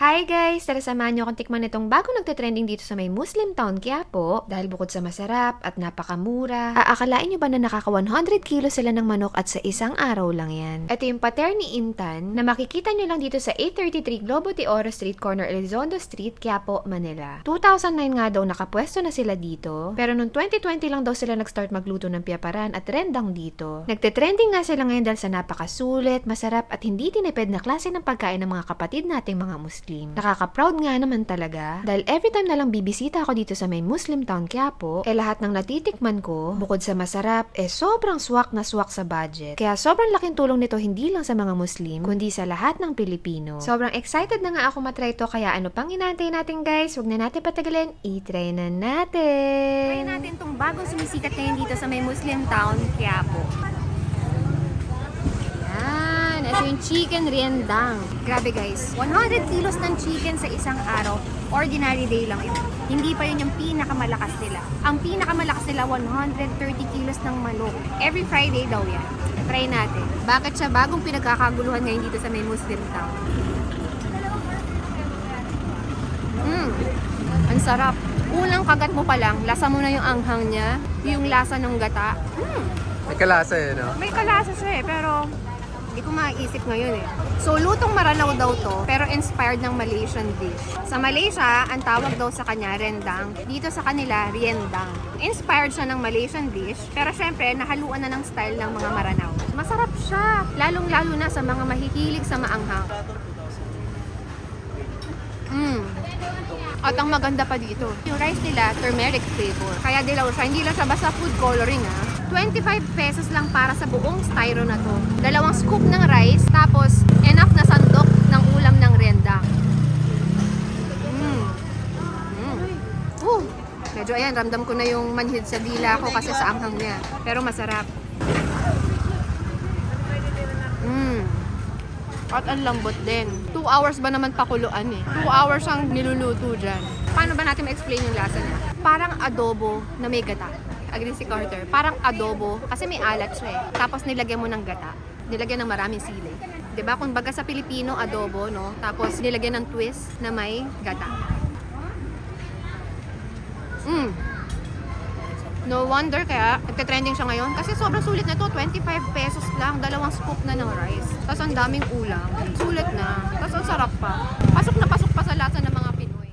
Hi guys! Tara samahan niyo akong tikman itong bago nagte-trending dito sa may Muslim town Quiapo. Dahil bukod sa masarap at napakamura, aakalain niyo ba na nakaka 100 kilo sila ng manok at sa isang araw lang yan? Ito yung pater ni Intan na makikita niyo lang dito sa 833 Globo de Oro Street, corner Elizondo Street, Quiapo, Manila. 2009 nga daw nakapwesto na sila dito, pero noong 2020 lang daw sila nag-start magluto ng piyaparan at rendang dito. Nagte-trending nga sila ngayon dahil sa napakasulit, masarap at hindi tinipid na klase ng pagkain ng mga kapatid nating mga Muslim. Nakaka-proud nga naman talaga dahil every time na lang bibisita ako dito sa may Muslim town Quiapo, eh lahat ng natitikman ko, bukod sa masarap, eh sobrang swak na swak sa budget. Kaya sobrang laking tulong nito hindi lang sa mga Muslim, kundi sa lahat ng Pilipino. Sobrang excited na nga ako matry ito, kaya ano pang inaantay natin guys, huwag na natin patagalin, i-try na natin! Try natin tong bagong sumisikat ngayon dito sa may Muslim town, Quiapo. Yung chicken riendang. Grabe guys, 100 kilos ng chicken sa isang araw. Ordinary day lang ito. Hindi pa yun yung pinakamalakas nila. Ang pinakamalakas nila, 130 kilos ng manok. Every Friday daw yan. Try natin. Bakit siya bagong pinagkakaguluhan ngayon dito sa may Muslim town? Mm, ang sarap. Unang kagat mo pa lang, lasa mo na yung anghang niya, yung lasa ng gata. Mm, May kalasa eh, no? may kalasa siya eh, pero hindi ko maisip ngayon eh. So, lutong maranaw daw to, pero inspired ng Malaysian dish. Sa Malaysia, ang tawag daw sa kanya rendang. Dito sa kanila, riendang. Inspired siya ng Malaysian dish, pero syempre, nahaluan na ng style ng mga maranaw. Masarap siya, lalong-lalo na sa mga mahihilig sa maanghang. Mm. At ang maganda pa dito, yung rice nila, turmeric flavor. Kaya dilaw siya, hindi lang siya basta food coloring ah. 25 pesos lang para sa buong styro na to. Dalawang scoop ng rice, tapos enough na sandok ng ulam ng renda. Mm. Mm. Uh, medyo ayan, ramdam ko na yung manhid sa dila ko kasi sa anghang niya. Pero masarap. Mm. At ang lambot din. 2 hours ba naman pakuluan eh? 2 hours ang niluluto dyan. Paano ba natin ma-explain yung lasa niya? Parang adobo na may gata. Agree si Carter. Parang adobo kasi may alat siya eh. Tapos nilagyan mo ng gata. Nilagyan ng maraming sili. 'Di ba? Kung baga sa Pilipino, adobo, no? Tapos nilagyan ng twist na may gata. Mm. No wonder kaya nagka-trending siya ngayon kasi sobrang sulit na to, 25 pesos lang, dalawang scoop na ng rice. Tapos ang daming ulam, sulit na. Tapos ang sarap pa. Pasok na pasok pa sa lasa ng mga Pinoy.